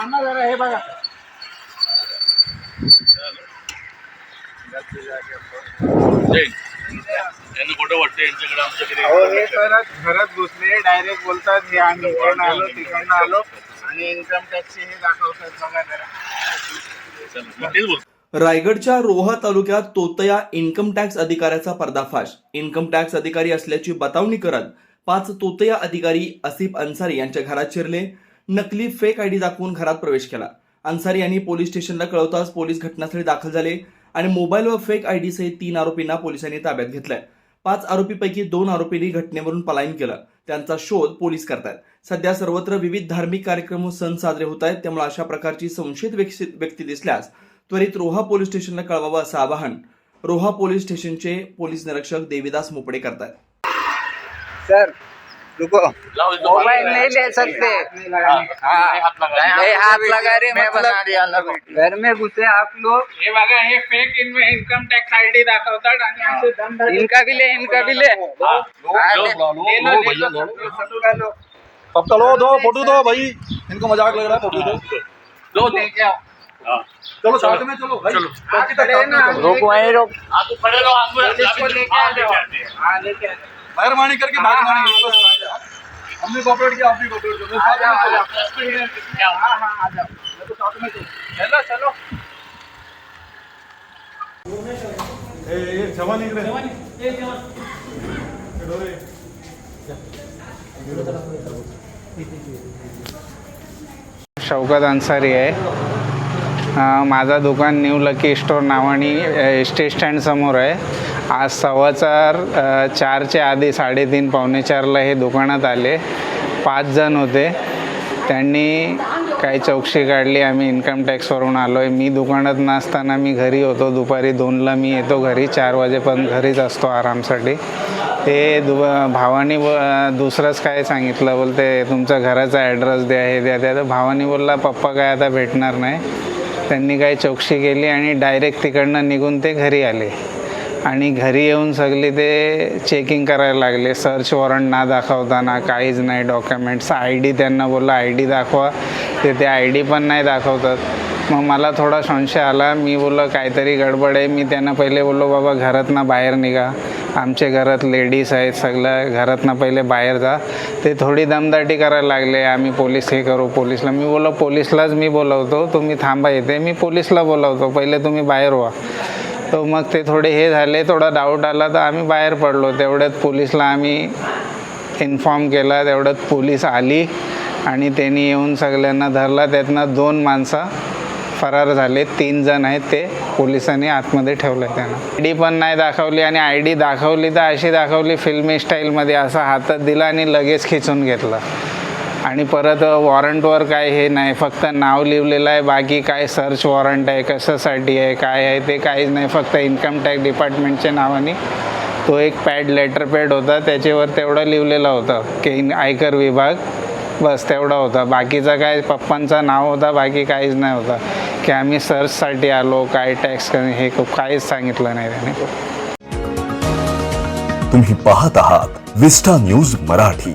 थांबा जरा हे बघा. वाटतं यांच्याकडे अहो हे घरात घुसले डायरेक्ट बोलतात हे आम्ही इकडनं आलो तिकडनं आलो आणि इन्कम टॅक्सचे हे दाखवतात बघा जरा. चला, मग तेच बोलतो. रायगडच्या रोहा तालुक्यात तोतया इन्कम टॅक्स अधिकाऱ्याचा पर्दाफाश. इन्कम टॅक्स अधिकारी असल्याची बतावणी करत पाच तोतया अधिकारी असिफ अन्सारी यांच्या घरात शिरले. नकली फेक आयडी दाखवून घरात प्रवेश केला. अन्सारी यांनी पोलीस स्टेशनला कळवताच पोलीस घटनास्थळी दाखल झाले आणि मोबाईल व फेक आयडी सहित तीन आरोपींना पोलिसांनी ताब्यात घेतलंय. पाच आरोपीपैकी दोन आरोपींनी घटनेवरून पलायन केलं. त्यांचा शोध पोलीस करतायत. सध्या सर्वत्र विविध धार्मिक कार्यक्रम व सण साजरे होत आहेत त्यामुळे अशा प्रकारची संशयित व्यक्ती व्यक्ती दिसल्यास त्वरित रोहा पोलीस स्टेशनला कळवावं असं आवाहन रोहा पोलीस स्टेशनचे पोलीस निरीक्षक देविदास मोपडे करतायत. सर रुको। लाओ, इधर। मोबाइल बाहर नहीं ले सकते। हाँ, हाथ लगा नहीं हाथ लगा रहे मतलब घर में घुसे आप लोग। हे बघा हे फेक इन्कम टॅक्स आयडी दाखवतात आणि असे दम इनका भी ले इनका भी ले। हाँ, लो, हाँ, लो, ले। लो, लो, ले लो, लो, भैया, ले लो, लो। सबका लो। सबका लो दो फोटो दो भाई। इनको मजाक लग रहा है फोटो दो। दो दो लेके आओ। हाँ, चलो साथ में चलो भाई। चलो। बाकी तक खड़े साथ में ना, चलो। रोक वहीं रोक। आप तो खड़े रहो आप पुलिस को लेके आ जाओ। हाँ। लेके आ जाओ। मेहरबानी करके मेहरबानी हमने कोऑपरेट किया आप भी कोऑपरेट करो साथ में हाँ हाँ आ जाओ चलो साथ में चलो चलो. ए ए जवान इकडे. डोळे. शौकत अन्सारी आहे. माझा दुकान न्यू लकी स्टोर नावाने एस टी स्टँडसमोर आहे. आज सव्वा चार चारच्या आधी साडेतीन पावणे चारला हे दुकानात आले. पाच जण होते. त्यांनी काही चौकशी काढली. आम्ही इन्कम टॅक्सवरून आलो आहे मी दुकानात नसताना मी घरी होतो. दुपारी दोनला मी येतो घरी. चार वाजेपर्यंत घरीच असतो आरामसाठी. ते दु भावानी ब दुसरंच काय सांगितलं? बोलते तुमचा घराचा ॲड्रेस द्या हे द्या त्या तर भावानी बोलला पप्पा काय आता भेटणार नाही. त्यांनी काही चौकशी केली आणि डायरेक्ट तिकडनं निघून ते घरी आले. आणि घरी येऊन सगळी ते चेकिंग करायला लागले. सर्च वॉरंट ना दाखवताना काहीच नाही डॉक्युमेंट्स आय डी त्यांना बोलला आय डी दाखवा. ते ते आय डी पण नाही दाखवतात. मग मला थोडा संशय आला. मी बोललो काहीतरी गडबड आहे. मी त्यांना पहिले बोललो बाबा घरातनं बाहेर निघा. आमच्या घरात लेडीज आहेत सगळं. घरातनं पहिले बाहेर जा. ते थोडी दमदाटी करायला लागले. आम्ही पोलीस हे करू पोलीसला. मी बोललो पोलीसलाच मी बोलवतो. तुम्ही थांबा येते मी पोलीसला बोलवतो. पहिले तुम्ही बाहेर व्हा. तर मग ते थोडे हे झाले. थोडा डाऊट आला तर आम्ही बाहेर पडलो. तेवढ्यात पोलीसला आम्ही इन्फॉर्म केला. तेवढ्यात पोलीस आली आणि त्यांनी येऊन सगळ्यांना धरला. त्यातनं दोन माणसं फरार झाले. तीन जण आहेत ते पोलिसांनी आतमध्ये ठेवलं आहे त्यांना. आय डी पण नाही दाखवली आणि आय डी दाखवली तर अशी दाखवली फिल्मी स्टाईलमध्ये असं हातात दिला आणि लगेच खिचून घेतलं. आणि परत वॉरंटवर काय हे नाही फक्त नाव लिहिलेलं आहे. बाकी काय सर्च वॉरंट आहे कशासाठी आहे काय आहे ते काहीच नाही. फक्त इन्कम टॅक्स डिपार्टमेंटच्या नावाने तो एक पॅड लेटर पॅड होता. त्याच्यावर तेवढं लिहिलेलं होतं की आयकर विभाग. बस तेवढा होता. बाकीचा काय पप्पांचं नाव होता बाकी काहीच नाही होता. की आम्ही सर्चसाठी आलो काय टॅक्स हे काहीच सांगितलं नाही त्याने. तुम्ही पाहत आहात विस्टा न्यूज मराठी.